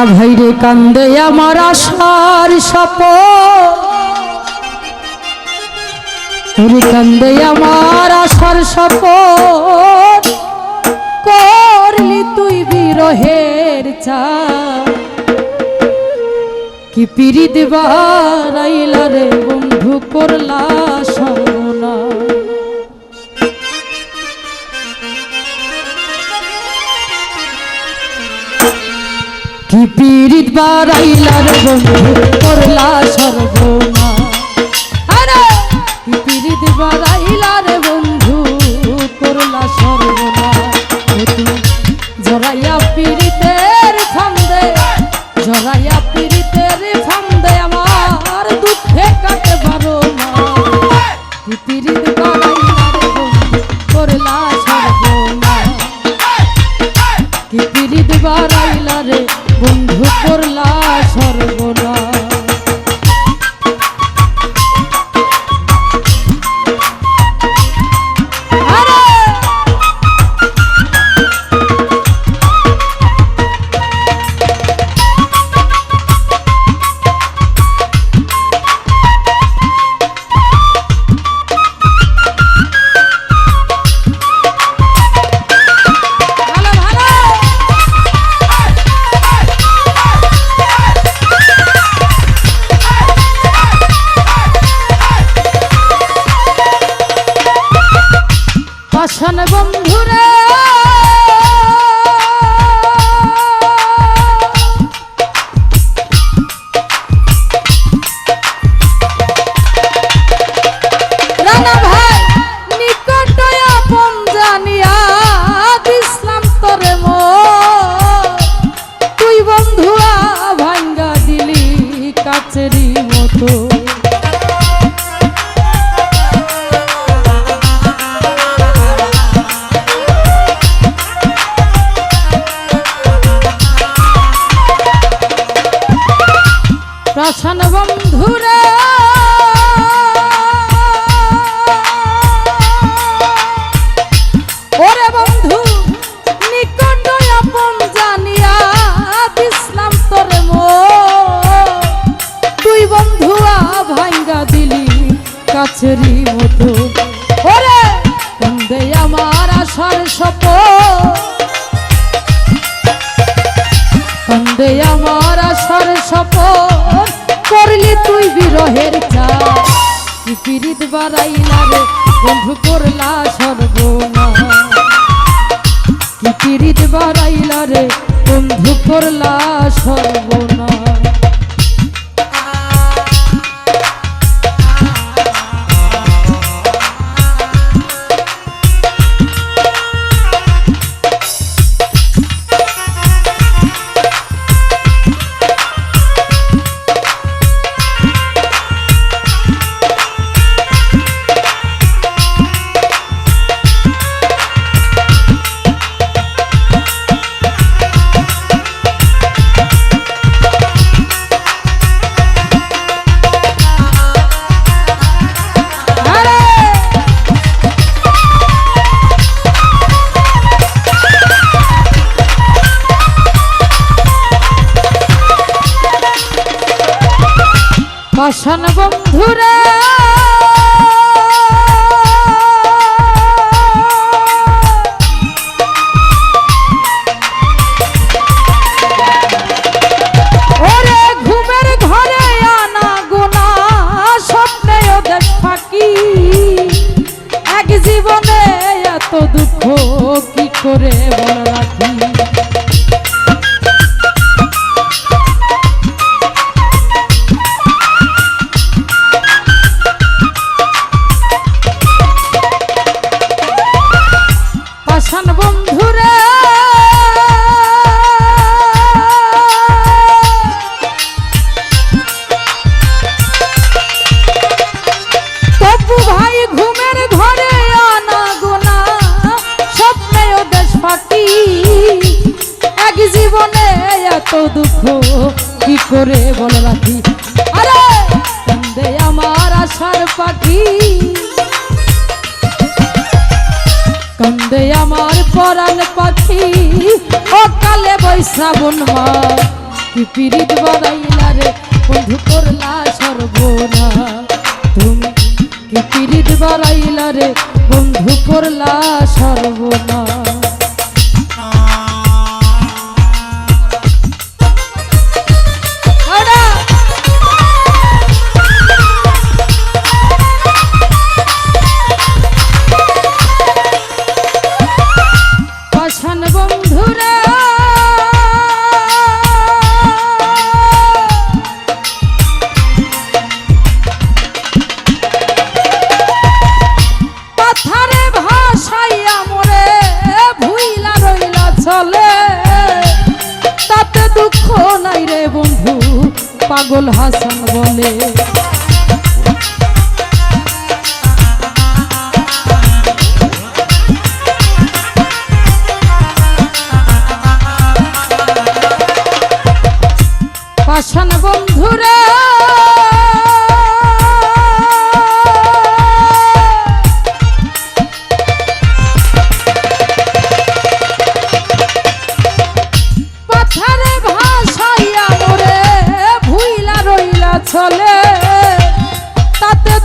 না ভাইরে কান্দে আমার আশার স্বপন কান্দে আমার আশার স্বপন করলি তুই বিরহের চা কি পিড়ি দেবা রাইলা রে বন্ধু, করলা সব পিরিত বাড়াইলার বন্ধু করলা সর্বনা। আরে! পিরিত বাড়াইলার বন্ধু করলা সর্বনা। হাত বাড়াইলা রে বন্ধু করলা সর্বনা কি পিরিত বাড়াইলা রে বন্ধু করলা সর্বনা শ্মশান কান্দে আমার পরাণ পাখি। ও কালে বৈশাবন কি পিরিত বাড়াইলা রে বন্ধু করলা সর্বনা। তুমি কি পিরিত বাড়াইলা রে বন্ধু করলা সর্বনা। পাগল হাসান বলে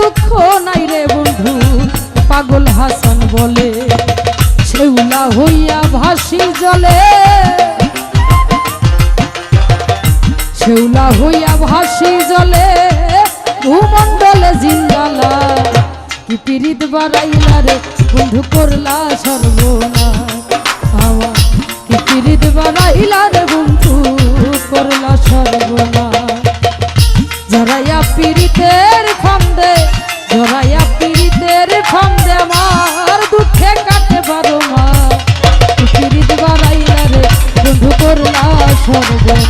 দুঃখ নাই রে বন্ধু, পাগল হাসান বলে শেউলা হইয়া ভাসি জলে। শেউলা হইয়া ভাসি জলে, ভূমণ্ডলে জিন্দালা কি পিরিত বাড়াইলা রে বন্ধু, করলা সর্বনা আমার কি পিরিত বাড়াইলা রে বন্ধু, করলা সর্বনা করলা সর্বনা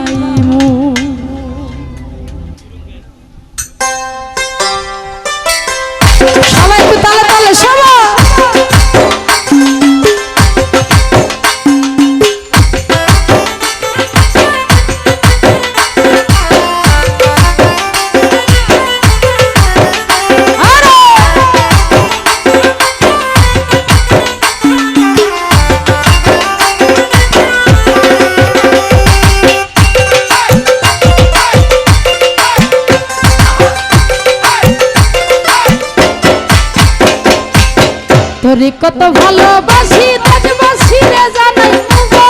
তোরে কত ভালোবাসি দেশবাসী রে জানাই মুগো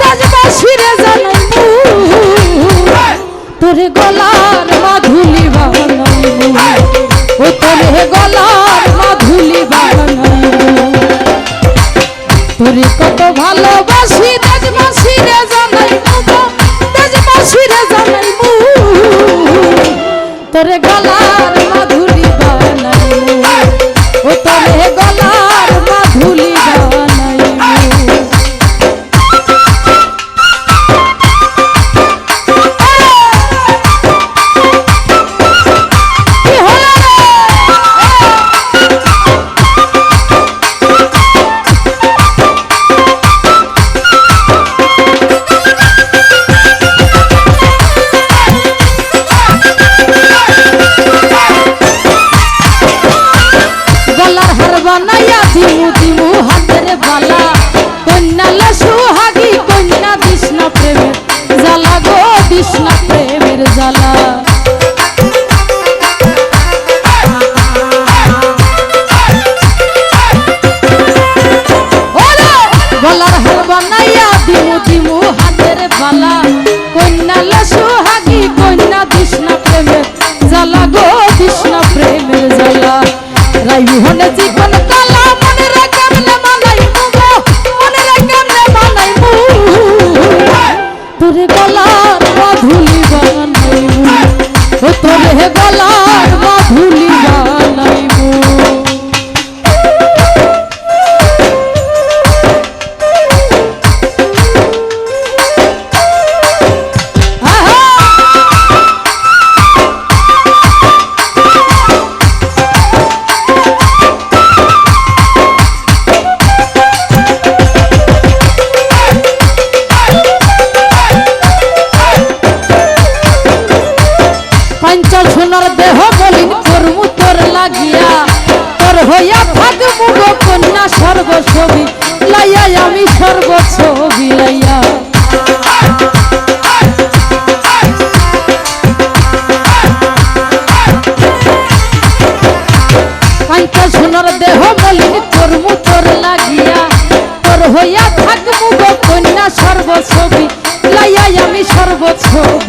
দেশবাসী রে জানাই তোরে গলার মাধুলি বানাই ও তোরে গলার মাধুলি বানাই তোরে কত ভালোবাসি দেশবাসী রে জানাই মুগো দেশবাসী রে জানাই তোরে গলার মাধুলি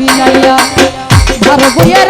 বিলাইয়া ধর বইয়ের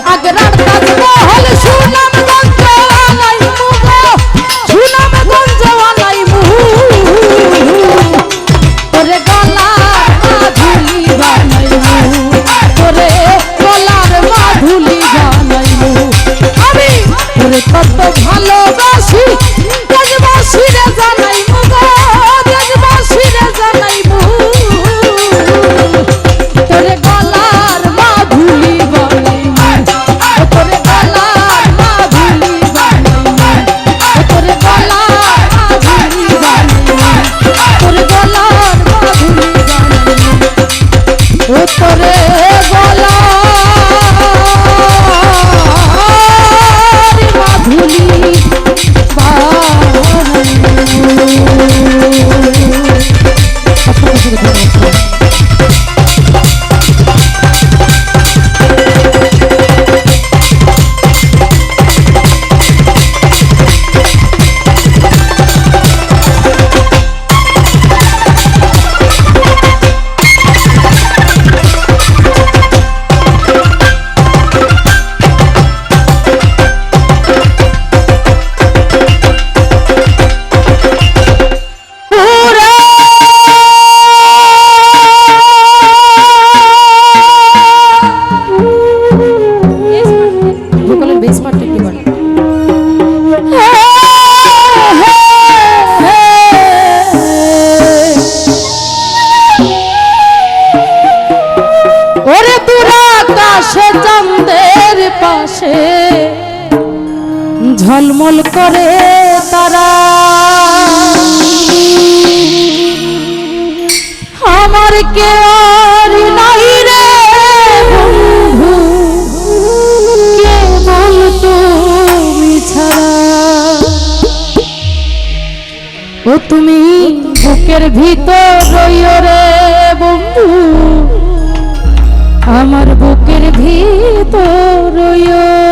থেকে আর নাই রে বন্ধু। কে বলতো ছাড়া। ও তুমি বুকের ভিতর রইও রে বন্ধু। আমার বুকের ভিতর রইও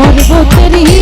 और वो तेरी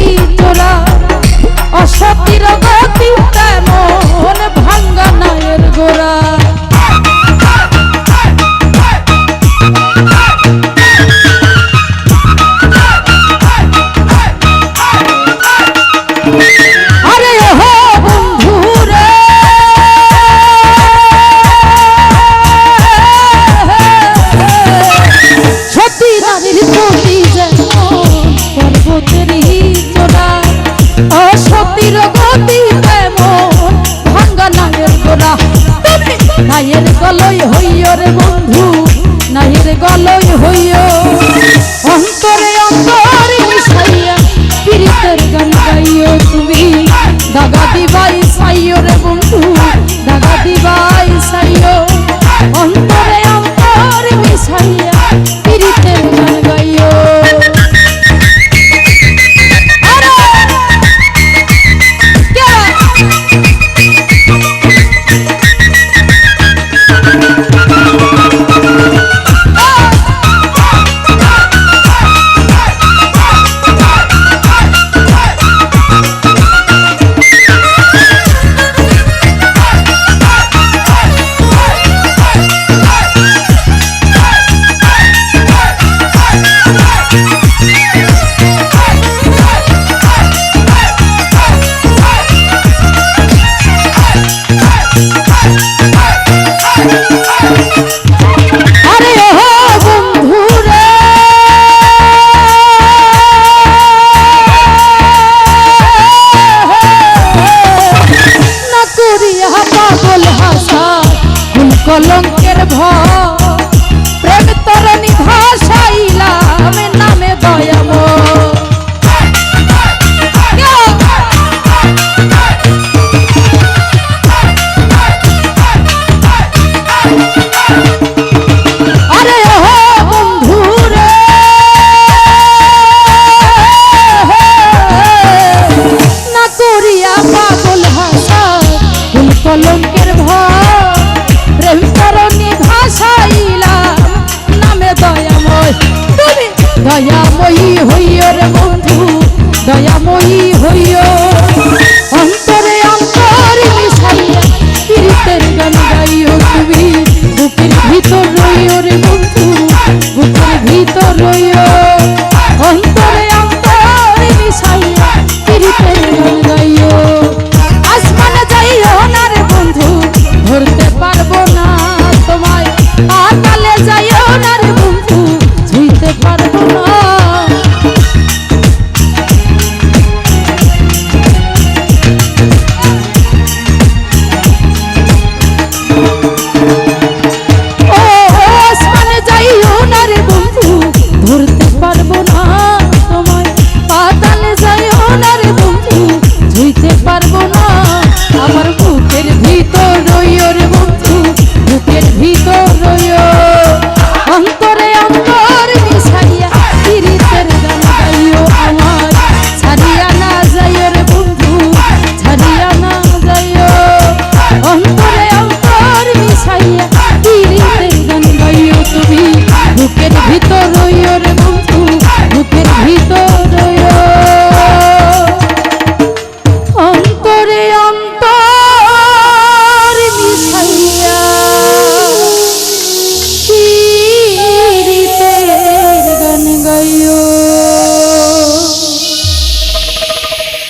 নাহের গলই হইয় বন্ধু নাহের গলই হইয়। অন্তরে